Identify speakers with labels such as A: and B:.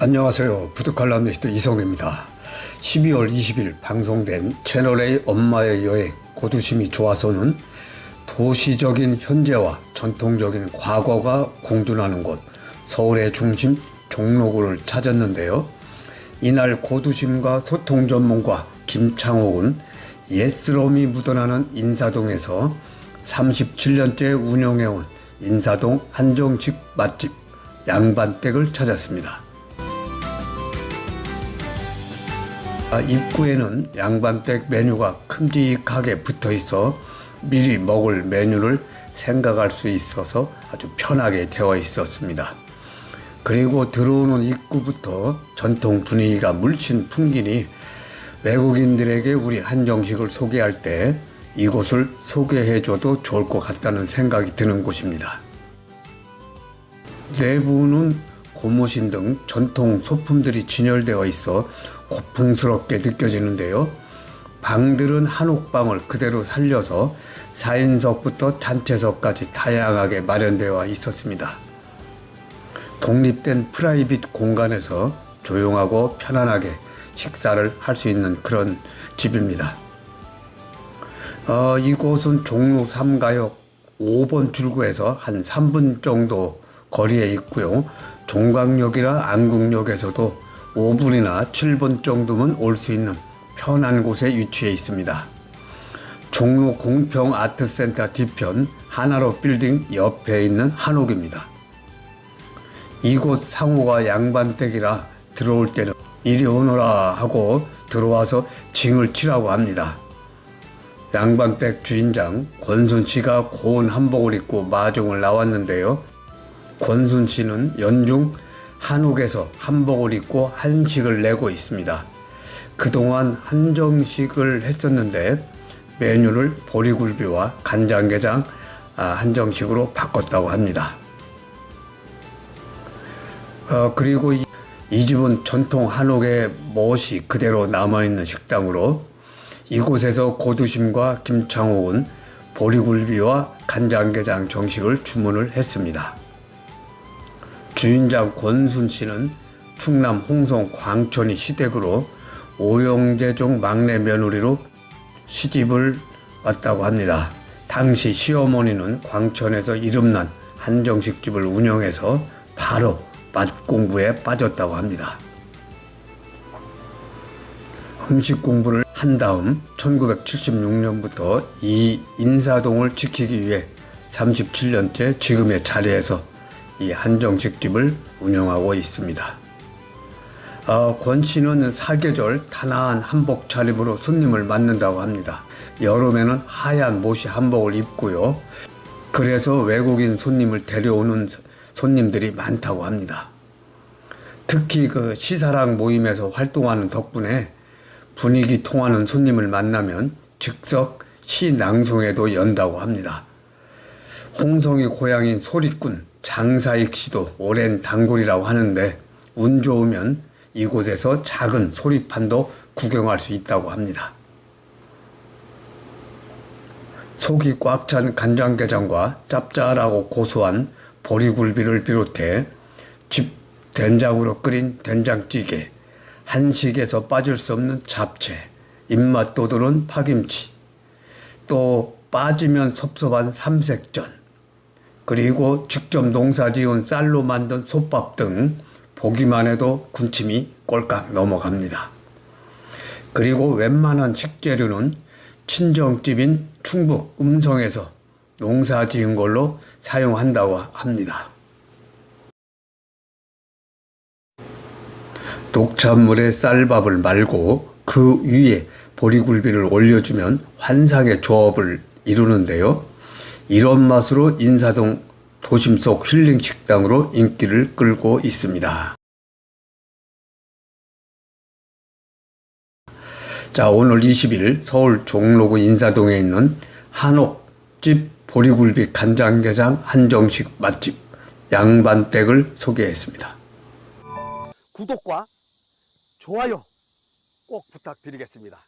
A: 안녕하세요. 부득칼럼니스트 이성입니다. 12월 20일 방송된 채널A 엄마의 여행 고두심이 좋아서는 도시적인 현재와 전통적인 과거가 공존하는 곳 서울의 중심 종로구를 찾았는데요. 이날 고두심과 소통 전문가 김창옥은 옛스러움이 묻어나는 인사동에서 37년째 운영해온 인사동 한정식 맛집 양반댁을 찾았습니다. 입구에는 양반댁 메뉴가 큼직하게 붙어 있어 미리 먹을 메뉴를 생각할 수 있어서 아주 편하게 되어 있었습니다. 그리고 들어오는 입구부터 전통 분위기가 물씬 풍기니 외국인들에게 우리 한정식을 소개할 때 이곳을 소개해줘도 좋을 것 같다는 생각이 드는 곳입니다. 내부는 고무신 등 전통 소품들이 진열되어 있어 고풍스럽게 느껴지는데요. 방들은 한옥방을 그대로 살려서 4인석부터 단체석까지 다양하게 마련되어 있었습니다. 독립된 프라이빗 공간에서 조용하고 편안하게 식사를 할 수 있는 그런 집입니다. 어, 이곳은 종로 3가역 5번 출구에서 한 3분 정도 거리에 있고요. 종강역이나 안국역에서도 5분이나 7분 정도면 올 수 있는 편한 곳에 위치해 있습니다. 종로 공평 아트센터 뒤편 하나로 빌딩 옆에 있는 한옥입니다. 이곳 상호가 양반댁이라 들어올 때는 이리 오너라 하고 들어와서 징을 치라고 합니다. 양반댁 주인장 권순 씨가 고운 한복을 입고 마중을 나왔는데요. 권순 씨는 연중 한옥에서 한복을 입고 한식을 내고 있습니다. 그동안 한정식을 했었는데 메뉴를 보리굴비와 간장게장 아, 한정식으로 바꿨다고 합니다. 어, 그리고 이, 이 집은 전통 한옥의 멋이 그대로 남아있는 식당으로 이곳에서 고두심과 김창옥은 보리굴비와 간장게장 정식을 주문을 했습니다. 주인장 권순 씨는 충남 홍성 광천이 시댁으로 오영재종 막내 며느리로 시집을 왔다고 합니다. 당시 시어머니는 광천에서 이름난 한정식 집을 운영해서 바로 맛 공부에 빠졌다고 합니다. 음식 공부를 한 다음 1976년부터 이 인사동을 지키기 위해 37년째 지금의 자리에서 이 한정식집을 운영하고 있습니다. 어, 권 씨는 사계절 단아한 한복 차림으로 손님을 맞는다고 합니다. 여름에는 하얀 모시 한복을 입고요. 그래서 외국인 손님을 데려오는 손님들이 많다고 합니다. 특히 그 시사랑 모임에서 활동하는 덕분에 분위기 통하는 손님을 만나면 즉석 시 낭송에도 연다고 합니다. 홍성이 고향인 소리꾼 장사익 씨도 오랜 단골이라고 하는데 운 좋으면 이곳에서 작은 소리판도 구경할 수 있다고 합니다. 속이 꽉 찬 간장게장과 짭짤하고 고소한 보리굴비를 비롯해 집 된장으로 끓인 된장찌개, 한식에서 빠질 수 없는 잡채, 입맛 돋우는 파김치, 또 빠지면 섭섭한 삼색전, 그리고 직접 농사 지은 쌀로 만든 솥밥 등 보기만 해도 군침이 꼴깍 넘어갑니다. 그리고 웬만한 식재료는 친정집인 충북 음성에서 농사 지은 걸로 사용한다고 합니다. 녹차물에 쌀밥을 말고 그 위에 보리굴비를 올려주면 환상의 조합을 이루는데요. 이런 맛으로 인사동 도심 속 힐링 식당으로 인기를 끌고 있습니다. 자, 오늘 20일 서울 종로구 인사동에 있는 한옥집 보리굴비 간장게장 한정식 맛집 양반댁을 소개했습니다.
B: 구독과 좋아요 꼭 부탁드리겠습니다.